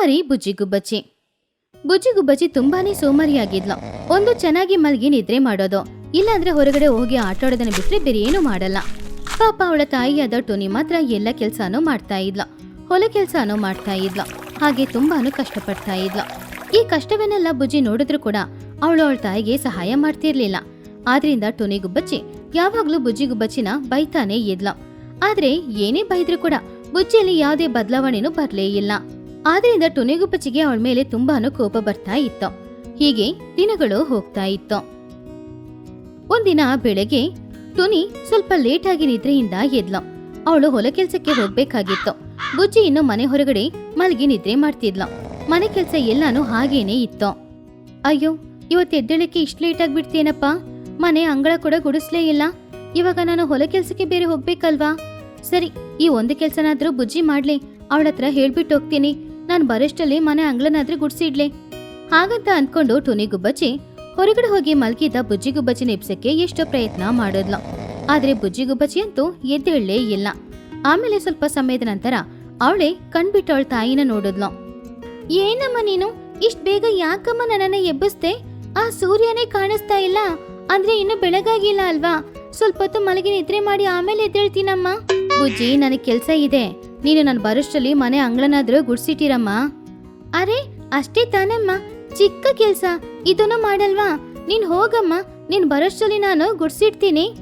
ಸೋಮಾರಿ ಬುಜ್ಜಿಗುಬ್ಬಚ್ಚಿ ಬುಜ್ಜಿಗುಬ್ಬಚ್ಚಿ ತುಂಬಾನೇ ಸೋಮಾರಿಯಾಗಿದ್ಲು. ಒಂದು ಚೆನ್ನಾಗಿ ಮಲಗಿ ನಿದ್ರೆ ಮಾಡೋದು. ಇಲ್ಲಾಂದ್ರೆ ಹೊರಗಡೆ ಹೋಗಿ ಆಟ ಆಡೋದನ್ನ ಬಿಟ್ರೆ ಬೇರೆ ಏನು ಮಾಡಲ್ಲ. ಪಾಪ ಅವಳ ತಾಯಿಯಾದ ಟೋನಿ ಮಾತ್ರ ಎಲ್ಲ ಕೆಲ್ಸಾನು ಮಾಡ್ತಾ ಇದ್ಲ. ಹೊಲ ಕೆಲ್ಸಾನು ಮಾಡ್ತಾ ಇದ್ಲ. ಹಾಗೆ ತುಂಬಾನು ಕಷ್ಟಪಡ್ತಾ ಇದ್ಲ. ಈ ಕಷ್ಟವನ್ನೆಲ್ಲ ಬುಜ್ಜಿ ನೋಡಿದ್ರು ಕೂಡ ಅವಳು ಅವಳ ತಾಯಿಗೆ ಸಹಾಯ ಮಾಡ್ತಿರ್ಲಿಲ್ಲ. ಆದ್ರಿಂದ ಟೋನಿ ಗುಬ್ಬಚ್ಚಿ ಯಾವಾಗ್ಲೂ ಬುಜ್ಜಿ ಗುಬ್ಬಚ್ಚಿನ ಬೈತಾನೆ ಇದ್ಲು. ಆದ್ರೆ ಏನೇ ಬೈದ್ರು ಕೂಡ ಬುಜ್ಜಿಯಲ್ಲಿ ಯಾವುದೇ ಬದಲಾವಣೆನೂ ಬರ್ಲೇ ಇಲ್ಲ. ಆದ್ರಿಂದ ಟುನಿ ಗುಬ್ಬಚ್ಚಿಗೆ ಅವಳ ಮೇಲೆ ತುಂಬಾನು ಕೋಪ ಬರ್ತಾ ಇತ್ತು. ಹೀಗೆ ದಿನಗಳು ಹೋಗ್ತಾ ಇತ್ತು. ಒಂದಿನ ಬೆಳಗ್ಗೆ ಟುನಿ ಸ್ವಲ್ಪ ಲೇಟ್ ಆಗಿ ನಿದ್ರೆಯಿಂದ ಎದ್ಲು. ಅವಳು ಹೊಲ ಕೆಲ್ಸಕ್ಕೆ ಹೋಗ್ಬೇಕಾಗಿತ್ತು. ಬುಜ್ಜಿ ಇನ್ನು ಮನೆ ಹೊರಗಡೆ ಮಲಗಿ ನಿದ್ರೆ ಮಾಡ್ತಿದ್ಲು. ಮನೆ ಕೆಲಸ ಎಲ್ಲಾನು ಹಾಗೇನೆ ಇತ್ತು. ಅಯ್ಯೋ, ಇವತ್ತು ಎದ್ದೇಳಕ್ಕೆ ಇಷ್ಟು ಲೇಟ್ ಆಗ್ಬಿಡ್ತೇನಪ್ಪ ಮನೆ ಅಂಗಳ ಕೂಡ ಗುಡಿಸ್ಲೇ ಇಲ್ಲ. ಇವಾಗ ನಾನು ಹೊಲ ಕೆಲ್ಸಕ್ಕೆ ಬೇರೆ ಹೋಗ್ಬೇಕಲ್ವಾ? ಸರಿ, ಈ ಒಂದು ಕೆಲ್ಸನಾದ್ರೂ ಬುಜ್ಜಿ ಮಾಡ್ಲಿ. ಅವಳ ಹತ್ರ ಹೇಳ್ಬಿಟ್ಟು ಹೋಗ್ತೀನಿ. ನಾನು ಬರೆಷ್ಟಲ್ಲಿ ಮನೆ ಅಂಗಳನಾದ್ರೆ ಗುಡ್ಸಿಡ್ಲಿ ಹಾಗಂತ ಅಂದ್ಕೊಂಡು ಟುನಿ ಗುಬ್ಬಚ್ಚಿ ಹೊರಗಡೆ ಹೋಗಿ ಮಲಗಿದ್ದ ಬುಜ್ಜಿ ಗುಬ್ಬಚ್ಚಿನ ಎಬ್ಸಕ್ಕೆ ಎಷ್ಟೋ ಪ್ರಯತ್ನ ಮಾಡಿದ್ಲು. ಆದ್ರೆ ಬುಜ್ಜಿ ಗುಬ್ಬಚ್ಚಿ ಅಂತೂ ಎದ್ದೇಳಲೇ ಇಲ್ಲ. ಆಮೇಲೆ ಸ್ವಲ್ಪ ಸಮಯದ ನಂತರ ಅವಳೆ ಕಣ್ಬಿಟ್ಟು ತಾಯಿನ ನೋಡಿದ್ಲು. ಏನಮ್ಮ ನೀನು? ಇಷ್ಟ ಬೇಗ ಯಾಕಮ್ಮ ನನ್ನನ್ನ ಎಬ್ಬಿಸ್ದೆ? ಆ ಸೂರ್ಯನೇ ಕಾಣಿಸ್ತಾ ಇಲ್ಲ. ಅಂದ್ರೆ ಇನ್ನು ಬೆಳಗಾಗಿಲ್ಲ ಅಲ್ವಾ? ಸ್ವಲ್ಪ ಹೊತ್ತು ಮಲಗಿ ನಿದ್ರೆ ಮಾಡಿ ಆಮೇಲೆ ಎದ್ದೇಳ್ತೀನಮ್ಮ. ಬುಜ್ಜಿ, ನನಗೆ ಕೆಲ್ಸ ಇದೆ. ನೀನು ನಾನು ಬರೋಷ್ಟರಲ್ಲಿ ಮನೆ ಅಂಗಳನಾದ್ರೂ ಗುಡ್ಸಿಟ್ಟಿರಮ್ಮ. ಅರೆ, ಅಷ್ಟೇ ತಾನಮ್ಮ. ಚಿಕ್ಕ ಕೆಲ್ಸ. ಇದನ್ನು ಮಾಡಲ್ವಾ? ನೀನ್ ಹೋಗಮ್ಮ. ನೀನ್ ಬರೋಷ್ಟರಲ್ಲಿ ನಾನು ಗುಡ್ಸಿಡ್ತೀನಿ.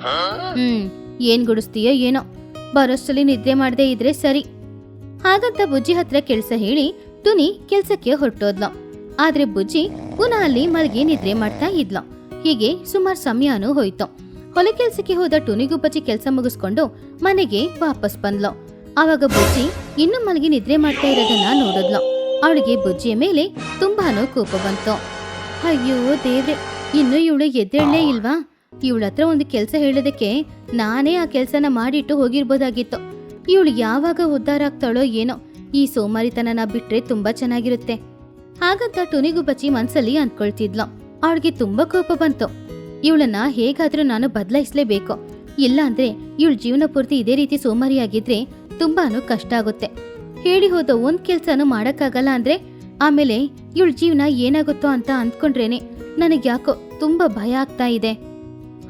ಹ್ಮ್, ಏನ್ ಗುಡಿಸ್ತೀಯೋ ಏನೋ. ಬರೋಷ್ಟರಲ್ಲಿ ನಿದ್ರೆ ಮಾಡದೆ ಇದ್ರೆ ಸರಿ. ಹಾಗಂತ ಬುಜ್ಜಿ ಹತ್ರ ಕೆಲ್ಸ ಹೇಳಿ ತುನಿ ಕೆಲ್ಸಕ್ಕೆ ಹೊರಟೋದ್ಲು. ಆದ್ರೆ ಬುಜ್ಜಿ ಪುನಃ ಅಲ್ಲಿ ಮಲಗಿ ನಿದ್ರೆ ಮಾಡ್ತಾ ಇದ್ಲು. ಹೀಗೆ ಸುಮಾರು ಸಮಯನೂ ಹೋಯ್ತು. ಹೊಲ ಕೆಲ್ಸಕ್ಕೆ ಹೋದ ಟುನಿಗುಬ್ಬಚ್ಚಿ ಕೆಲಸ ಮುಗಿಸ್ಕೊಂಡು ಮನೆಗೆ ವಾಪಸ್ ಬಂದ್ಲು. ಆವಾಗ ಬುಜ್ಜಿ ಇನ್ನು ಮಲಗಿ ನಿದ್ರೆ ಮಾಡ್ತಾ ಇರೋದನ್ನ ನೋಡಿದ್ಲು. ಅವಳಿಗೆ ಬುಜ್ಜಿಯ ಮೇಲೆ ತುಂಬಾನು ಕೋಪ ಬಂತು. ಅಯ್ಯೋ ದೇವ್ರೆ, ಇನ್ನು ಇವಳು ಎದ್ದೇಳಲೇ ಇಲ್ವಾ? ಇವಳ ಹತ್ರ ಒಂದು ಕೆಲಸ ಹೇಳೋದಕ್ಕೆ ನಾನೇ ಆ ಕೆಲಸನ ಮಾಡಿಟ್ಟು ಹೋಗಿರ್ಬೋದಾಗಿತ್ತು. ಇವಳು ಯಾವಾಗ ಉದ್ಧಾರ ಆಗ್ತಾಳೋ ಏನೋ, ಈ ಸೋಮಾರಿತನನ ಬಿಟ್ರೆ ತುಂಬಾ ಚೆನ್ನಾಗಿರುತ್ತೆ. ಹಾಗಂತ ಟುನಿಗುಬ್ಬಚ್ಚಿ ಮನ್ಸಲ್ಲಿ ಅಂದ್ಕೊಳ್ತಿದ್ಲು ಅವಳಿಗೆ ತುಂಬಾ ಕೋಪ ಬಂತು. ಇವಳನ್ನ ಹೇಗಾದ್ರೂ ನಾನು ಬದಲಾಯಿಸ್ಲೇಬೇಕು. ಇಲ್ಲ ಅಂದ್ರೆ ಇವಳ ಜೀವನ ಪೂರ್ತಿ ಇದೇ ರೀತಿ ಸೋಮಾರಿಯಾಗಿದ್ರೆ ತುಂಬಾನು ಕಷ್ಟ ಆಗುತ್ತೆ. ಹೇಳಿ ಹೋದ ಒಂದ್ ಕೆಲ್ಸನೂ ಮಾಡಕ್ಕಾಗಲ್ಲ ಅಂದ್ರೆ ಆಮೇಲೆ ಇವಳ ಜೀವನ ಏನಾಗುತ್ತೋ ಅಂತ ಅಂದ್ಕೊಂಡ್ರೇನೆ ನನಗ್ ಯಾಕೋ ತುಂಬಾ ಭಯ ಆಗ್ತಾ ಇದೆ.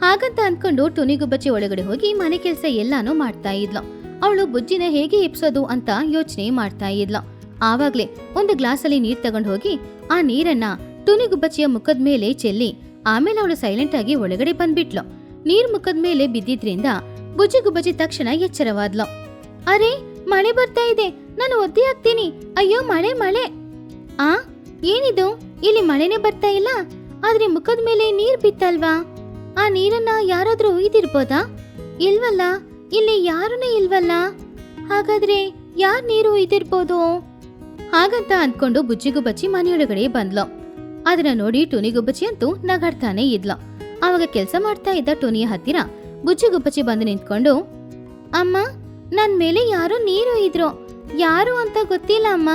ಹಾಗಂತ ಅನ್ಕೊಂಡು ಟುನಿಗುಬ್ಬಚ್ಚಿ ಒಳಗಡೆ ಹೋಗಿ ಮನೆ ಕೆಲಸ ಎಲ್ಲಾನು ಮಾಡ್ತಾ ಇದ್ಲು. ಅವಳು ಬುಜ್ಜಿನ ಹೇಗೆ ಎಪ್ಸೋದು ಅಂತ ಯೋಚನೆ ಮಾಡ್ತಾ ಇದ್ಲು. ಆವಾಗ್ಲೇ ಒಂದು ಗ್ಲಾಸಲ್ಲಿ ನೀರ್ ತಗೊಂಡ್ ಹೋಗಿ ಆ ನೀರನ್ನ ಟುನಿಗುಬ್ಬಚ್ಚಿಯ ಮುಖದ ಮೇಲೆ ಚೆಲ್ಲಿ ಆಮೇಲೆ ಅವಳು ಸೈಲೆಂಟ್ ಆಗಿ ಒಳಗಡೆ ಬಂದ್ಬಿಟ್ಲು. ನೀರ್ ಮುಖದ ಮೇಲೆ ಬಿದ್ದಿದ್ರಿಂದ ಬುಜ್ಜಿ ಗುಬ್ಬಚ್ಚಿ ತಕ್ಷಣ ಎಚ್ಚರವಾದ್ಲು. ಅರೆ, ಮಳೆ ಬರ್ತಾ ಇದೆ. ನಾನು ಒದ್ದೆ ಆಗ್ತೀನಿ ಅಯ್ಯೋ, ಮಳೆ ಮಳೆ. ಆ, ಏನಿದು? ಇಲ್ಲಿ ಮಳೆನೇ ಬರ್ತಾ ಇಲ್ಲ. ಆದ್ರೆ ಮುಖದ ಮೇಲೆ ನೀರ್ ಬಿತ್ತಲ್ವಾ? ಆ ನೀರನ್ನ ಯಾರಾದ್ರೂ ಒಯ್ದಿರ್ಬೋದಾ ಇಲ್ವಲ್ಲ? ಇಲ್ಲಿ ಯಾರನೇ ಇಲ್ವಲ್ಲ? ಹಾಗಾದ್ರೆ ಯಾರ್ ನೀರು ಒಯ್ದಿರ್ಬೋದು ಹಾಗಂತ ಅನ್ಕೊಂಡು ಬುಜ್ಜಿಗುಬ್ಬಚ್ಚಿ ಮನೆಯೊಳಗಡೆ ಬಂದ್ಲು. ಅದನ್ನ ನೋಡಿ ಟುನಿಗುಬ್ಬಚ್ಚಿ ಅಂತೂ ನಗಾಡ್ತಾನೆ ಇದ್ಲು. ಆವಾಗ ಕೆಲಸ ಮಾಡ್ತಾ ಇದ್ದ ಟೋನಿಯ ಹತ್ತಿರ ಬುಜ್ಜಿಗುಬ್ಬಚ್ಚಿ ಬಂದು ನಿಂತ್ಕೊಂಡು, ಅಮ್ಮ ನನ್ ಮೇಲೆ ಯಾರೋ ನೀರು ಇದ್ರು. ಯಾರು ಅಂತ ಗೊತ್ತಿಲ್ಲ ಅಮ್ಮ.